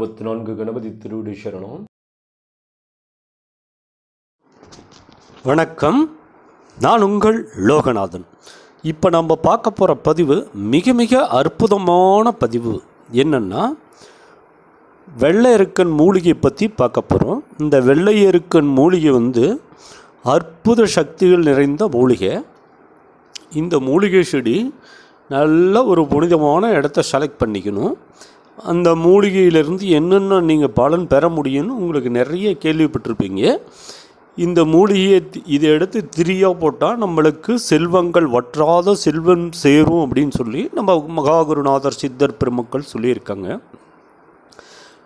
அறுபத்தி நான்கு கணபதி திருவிடி சரணம். வணக்கம். நான் உங்கள் லோகநாதன். இப்போ நம்ம பார்க்க போகிற பதிவு மிக மிக அற்புதமான பதிவு. என்னென்னா வெள்ளை எருக்கன் மூலிகை பற்றி பார்க்க போகிறோம் இந்த வெள்ளை எருக்கன் மூலிகை வந்து அற்புத சக்திகள் நிறைந்த மூலிகை. இந்த மூலிகை செடி நல்ல ஒரு புனிதமான இடத்த செலக்ட் பண்ணிக்கணும். அந்த மூலிகையிலிருந்து என்னென்ன நீங்கள் பலன் பெற முடியும்னு உங்களுக்கு நிறைய கேள்விப்பட்டிருப்பீங்க. இந்த மூலிகையை இதை எடுத்து திரியாக போட்டால் நம்மளுக்கு செல்வங்கள் வற்றாத செல்வம் சேரும் அப்படின்னு சொல்லி நம்ம மகாகுருநாதர் சித்தர் பெருமக்கள் சொல்லியிருக்காங்க.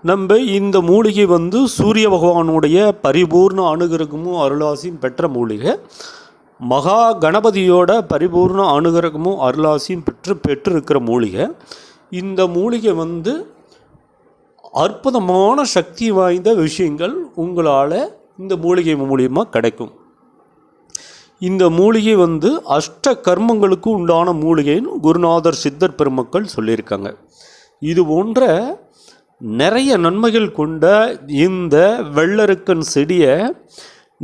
நம்ம இந்த மூலிகை வந்து சூரிய பகவானுடைய பரிபூர்ண அனுகிரகமும் அருளாசியும் பெற்ற மூலிகை. மகா கணபதியோட பரிபூர்ண அனுகிரகமும் அருளாசியும் பெற்று பெற்றிருக்கிற மூலிகை. இந்த மூலிகை வந்து அற்புதமான சக்தி வாய்ந்த விஷயங்கள் உங்களால் இந்த மூலிகை மூலியமாக கிடைக்கும். இந்த மூலிகை வந்து அஷ்ட கர்மங்களுக்கு உண்டான மூலிகைன்னு குருநாதர் சித்தர் பெருமக்கள் சொல்லியிருக்காங்க. இது போன்ற நிறைய நன்மைகள் கொண்ட இந்த வெள்ளருக்கன் செடியை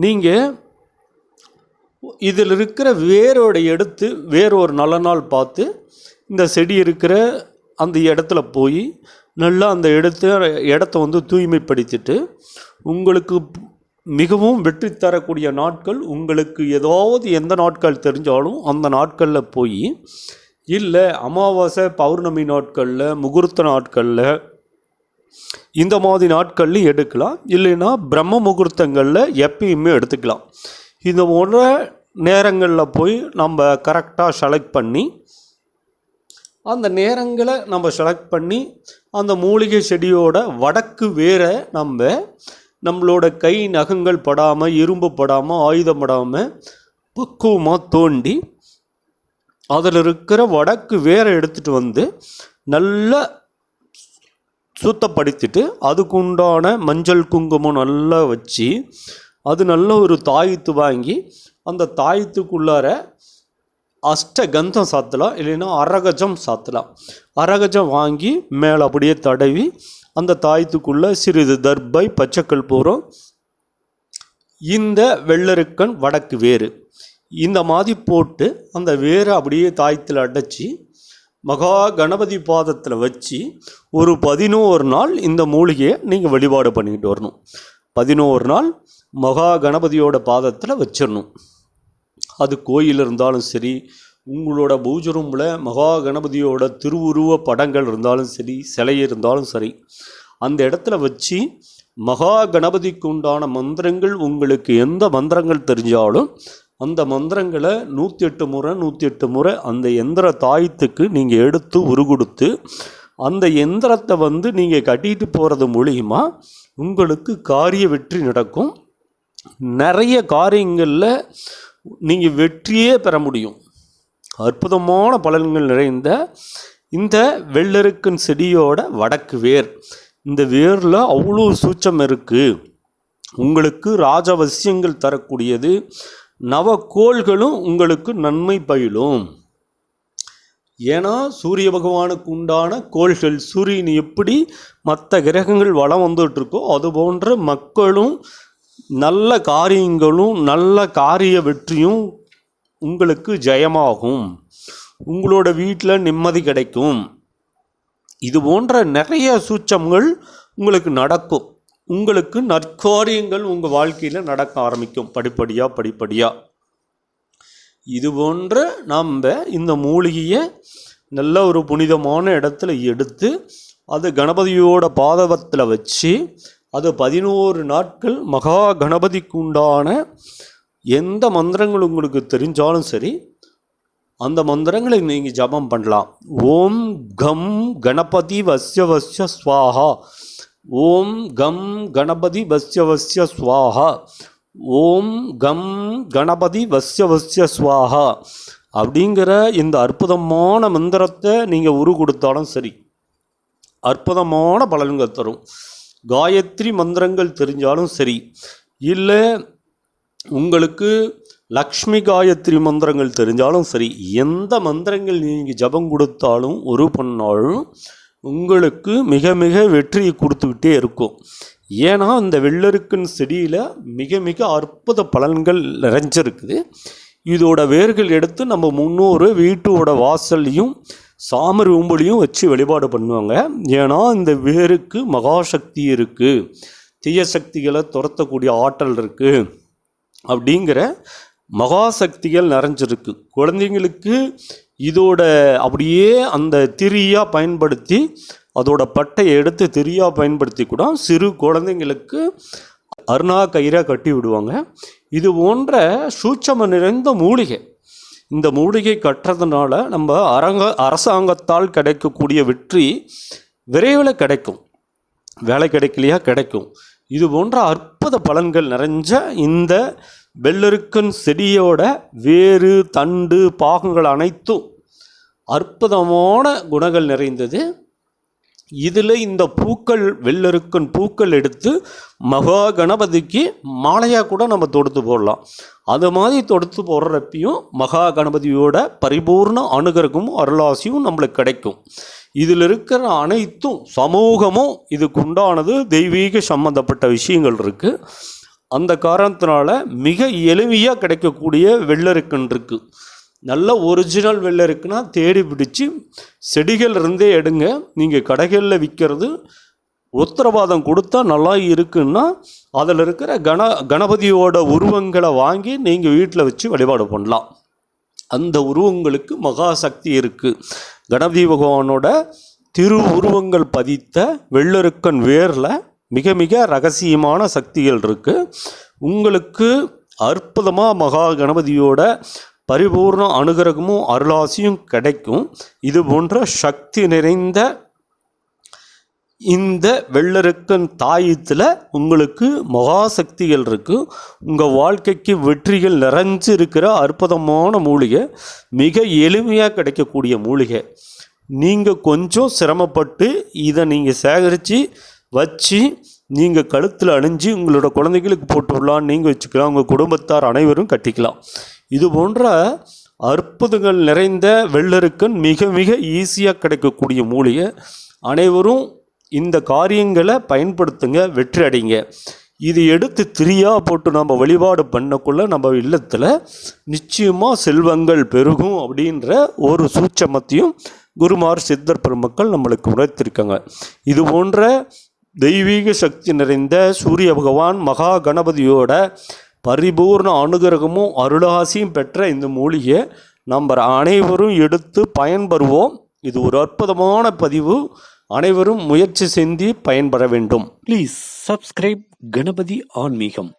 நீங்கள் இதில் இருக்கிற வேரோட எடுத்து வேறொரு நல்ல நாள் பார்த்து இந்த செடி இருக்கிற அந்த இடத்துல போய் நல்லா அந்த இடத்த இடத்த வந்து தூய்மைப்படுத்திட்டு உங்களுக்கு மிகவும் வெற்றி தரக்கூடிய நாட்கள் உங்களுக்கு ஏதாவது எந்த நாட்கள் தெரிஞ்சாலும் அந்த நாட்களில் போய் இல்லை அமாவாசை பௌர்ணமி நாட்களில் முகூர்த்த நாட்களில் இந்த மாதிரி நாட்கள்லையும் எடுக்கலாம். இல்லைன்னா பிரம்ம முகூர்த்தங்களில் எப்பயுமே எடுத்துக்கலாம். இந்த போன்ற நேரங்களில் போய் நம்ம கரெக்டாக செலக்ட் பண்ணி அந்த நேரங்களை நம்ம செலக்ட் பண்ணி அந்த மூலிகை செடியோட வடக்கு வேரை நம்ம நம்மளோட கை நகங்கள் படாமல் இரும்பு படாமல் ஆயுதம் படாமல் பக்குவமாக தோண்டி அதில் இருக்கிற வடக்கு வேரை எடுத்துகிட்டு வந்து நல்லா சுத்தப்படுத்திட்டு அதுக்கு உண்டான மஞ்சள் குங்குமம் நல்லா வச்சு அது நல்ல ஒரு தாயத்து வாங்கி அந்த தாயத்துக்குள்ளார அஷ்ட கந்தம் சாத்தலாம் இல்லைன்னா அரகஜம் சாத்தலாம் அரகஜம் வாங்கி மேலே அப்படியே தடவி அந்த தாயத்துக்குள்ளே சிறிது தர்பை பச்சைக்கல் போகிறோம் இந்த வெள்ளருக்கன் வடக்கு வேறு. இந்த மாதிரி போட்டு அந்த வேரை அப்படியே தாயத்தில் அடைச்சி மகா கணபதி பாதத்தில் வச்சு ஒரு பதினோரு நாள் இந்த மூலிகையை நீங்கள் வழிபாடு பண்ணிக்கிட்டு வரணும். பதினோரு நாள் மகா கணபதியோட பாதத்தில் வச்சிடணும் அது கோயில் இருந்தாலும் சரி உங்களோட பூஜை ரூமில் மகா கணபதியோட திருவுருவ படங்கள் இருந்தாலும் சரி சிலை இருந்தாலும் சரி அந்த இடத்துல வச்சு மகா கணபதிக்கு உண்டான மந்திரங்கள் உங்களுக்கு எந்த மந்திரங்கள் தெரிஞ்சாலும் அந்த மந்திரங்களை நூற்றி எட்டு முறை நூற்றி எட்டு முறை அந்த எந்திர தாயத்துக்கு நீங்கள் எடுத்து உருகொடுத்து அந்த எந்திரத்தை வந்து நீங்கள் கட்டிட்டு போகிறது மூலிமா உங்களுக்கு காரிய வெற்றி நடக்கும். நிறைய காரியங்களில் நீங்கள் வெற்றியே பெற முடியும். அற்புதமான பலன்கள் நிறைந்த இந்த வெள்ளருக்கன் செடியோட வடக்கு வேர். இந்த வேரில் அவ்வளோ சூச்சம் இருக்குது உங்களுக்கு ராஜவசியங்கள் தரக்கூடியது. நவக்கோள்களும் உங்களுக்கு நன்மை பயிலும். ஏன்னா சூரிய பகவானுக்கு உண்டான கோள்கள் சூரியன் எப்படி மற்ற கிரகங்கள் வளம் வந்துட்டு இருக்கோ அது போன்ற மக்களும் நல்ல காரியங்களும் நல்ல காரிய வெற்றியும் உங்களுக்கு ஜெயமாகும். உங்களோட வீட்டில் நிம்மதி கிடைக்கும். இது போன்ற நிறைய சூச்சங்கள் உங்களுக்கு நடக்கும். உங்களுக்கு நற்காரியங்கள் உங்கள் வாழ்க்கையில் நடக்க ஆரம்பிக்கும். படிப்படியாக படிப்படியாக இது போன்ற நம்ம இந்த மூலிகையை நல்ல ஒரு புனிதமான இடத்துல எடுத்து அது கணபதியோட பாதவத்தில் வச்சு அது பதினோரு நாட்கள் மகா கணபதிக்கு உண்டான எந்த மந்திரங்கள் உங்களுக்கு தெரிஞ்சாலும் சரி அந்த மந்திரங்களை நீங்கள் ஜபம் பண்ணலாம். ஓம் கம் கணபதி வஸ்ய வஸ்ய ஸ்வாஹா. ஓம் கம் கணபதி வஸ்ய வஸ்ய ஸ்வாஹா. ஓம் கம் கணபதி வஸ்ய வஸ்ய ஸ்வாஹா. அப்படிங்கிற இந்த அற்புதமான மந்திரத்தை நீங்கள் உரு கொடுத்தாலும் சரி அற்புதமான பலன்கள் தரும். காயத்ரி மந்திரங்கள் தெரிஞ்சாலும் சரி. இல்லை உங்களுக்கு லக்ஷ்மி காயத்ரி மந்திரங்கள் தெரிஞ்சாலும் சரி எந்த மந்திரங்கள் நீங்கள் ஜபம் கொடுத்தாலும் ஒரு பண்ணாலும் உங்களுக்கு மிக மிக வெற்றியை கொடுத்துக்கிட்டே இருக்கும். ஏன்னா இந்த வெள்ளருக்கன் செடியில் மிக மிக அற்புத பலன்கள் நிறைஞ்சிருக்குது. இதோட வேர்கள் எடுத்து நம்ம முன்னோர் வீட்டோட வாசல்லையும் சாமர் உம்புலையும் வச்சு வழிபாடு பண்ணுவாங்க. ஏன்னா இந்த வேருக்கு மகாசக்தி இருக்குது தீய சக்திகளை துரத்தக்கூடிய ஆற்றல் இருக்குது அப்படிங்கிற மகாசக்திகள் நிறைஞ்சிருக்கு. குழந்தைங்களுக்கு இதோட அப்படியே அந்த திரியாக பயன்படுத்தி அதோட பட்டையை எடுத்து திரியாக பயன்படுத்தி கூட சிறு குழந்தைங்களுக்கு அருணா கயிறாக கட்டி விடுவாங்க. இது போன்ற சூட்சம நிறைந்த மூலிகை. இந்த மூலிகை கட்டுறதுனால நம்ம அரங்க அரசாங்கத்தால் கிடைக்கக்கூடிய வெற்றி விரைவில் கிடைக்கும். வேலை கிடைக்கலையா? கிடைக்கும். இது போன்ற அற்புத பலன்கள் நிறைஞ்ச இந்த வெள்ளருக்கன் செடியோட வேறு தண்டு பாகங்கள் அனைத்தும் அற்புதமான குணங்கள் நிறைந்தது. இதில் இந்த பூக்கள் வெள்ளருக்கன் பூக்கள் எடுத்து மகா கணபதிக்கு மாலையாக கூட நம்ம தொடுத்து போடலாம். அது மாதிரி தொடுத்து போடுறப்பையும் மகா கணபதியோட பரிபூர்ண அனுகிரகமும் அருளாசியும் நம்மளுக்கு கிடைக்கும். இதில் இருக்கிற அனைத்தும் சமூகமும் இதுக்கு உண்டானது தெய்வீக சம்பந்தப்பட்ட விஷயங்கள் இருக்குது அந்த காரணத்தினால மிக எளிமையாக கிடைக்கக்கூடிய வெள்ளருக்கன் இருக்குது நல்ல ஒரிஜினல் வெள்ளருக்குன்னா தேடி பிடிச்சி செடிகள் இருந்தே எடுங்க. நீங்கள் கடைகளில் விற்கிறது உத்தரவாதம் கொடுத்தா நல்லா இருக்குன்னா அதில் இருக்கிற கண கணபதியோட உருவங்களை வாங்கி நீங்கள் வீட்டில் வச்சு வழிபாடு பண்ணலாம். அந்த உருவங்களுக்கு மகா சக்தி இருக்குது கணபதி பகவானோட திரு உருவங்கள் பதித்த வெள்ளருக்கன் வேரில் மிக மிக ரகசியமான சக்திகள் இருக்குது உங்களுக்கு அற்புதமாக மகா கணபதியோட பரிபூர்ண அனுகிரகமும் அருளாசியும் கிடைக்கும். இது போன்ற சக்தி நிறைந்த இந்த வெள்ளருக்கன் தாயத்தில் உங்களுக்கு மகாசக்திகள் இருக்குது உங்கள் வாழ்க்கைக்கு வெற்றிகள் நிறைஞ்சு இருக்கிற அற்புதமான மூலிகை மிக எளிமையாக கிடைக்கக்கூடிய மூலிகை. நீங்கள் கொஞ்சம் சிரமப்பட்டு இதை நீங்கள் சேகரித்து வச்சு நீங்கள் கழுத்தில் அணிஞ்சு உங்களோட குழந்தைகளுக்கு போட்டு விடலாம் நீங்கள் வச்சுக்கலாம். உங்கள் குடும்பத்தார் அனைவரும் கட்டிக்கலாம். இது போன்ற அற்புதங்கள் நிறைந்த வெள்ளருக்கன் மிக மிக ஈஸியாக கிடைக்கக்கூடிய மூலிகை. அனைவரும் இந்த காரியங்களை பயன்படுத்துங்க வெற்றி அடைங்க. இது எடுத்து திரியா போட்டு நம்ம வழிபாடு பண்ணக்குள்ள நம்ம இல்லத்தில் நிச்சயமாக செல்வங்கள் பெருகும் அப்படின்ற ஒரு சூட்சமத்தையும் குருமார் சித்தர் பெருமக்கள் நம்மளுக்கு உணர்த்திருக்காங்க. இது போன்ற தெய்வீக சக்தி நிறைந்த சூரிய பகவான் மகா கணபதியோட பரிபூர்ண அனுகிரகமும் அருளாசியும் பெற்ற இந்த மூலிகை நம்ம அனைவரும் எடுத்து பயன்பெறுவோம். இது ஒரு அற்புதமான பதிவு. அனைவரும் முயற்சி செஞ்சு பயன்பெற வேண்டும். ப்ளீஸ் சப்ஸ்கிரைப் கணபதி ஆன்மீகம்.